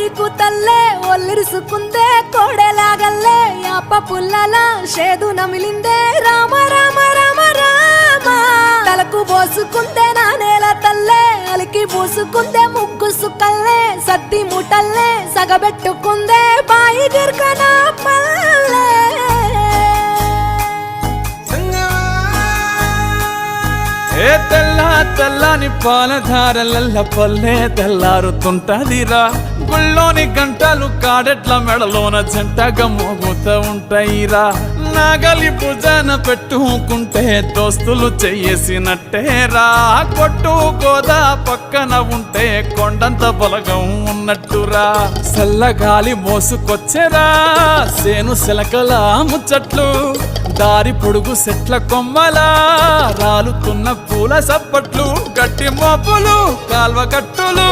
నీకు తల్లే ఒల్లిరుసుకుందే కోడెలాగల్లే యాప పుల్లల షేదు నమిలిందే. రామ రామ రామ రామ. తలకు పోసుకుందే నా నేల తల్లే అలికి పూసుకుందే ముగ్గు సుకల్లే సత్తి ముటల్లే సగబెట్టుకుందే బాయి గిర్కన ఏ తెల్ల తెల్లని పాలధారలల్ల పల్లె తెల్లారుతుంటదిరా. గుంపుల్లోని గంటలు కాడెట్ల మెడలోన జంటగా మోగుతూ ఉంటాయిరా. నాగలి భుజాన పెట్టుకుంటే దోస్తులు చెయ్యేసినట్టేరా కొట్టు గోదా పక్కన ఉంటే కొండంత బలగం ఉన్నట్టురా. చల్లగాలి మోసుకొచ్చేరా. సేను శిలకల ముచ్చట్లు దారి పొడుగు సెట్ల కొమ్మలా. రాలుతున్న పూల సప్పట్లు గట్టి మోపులు కాల్వ కట్టులు.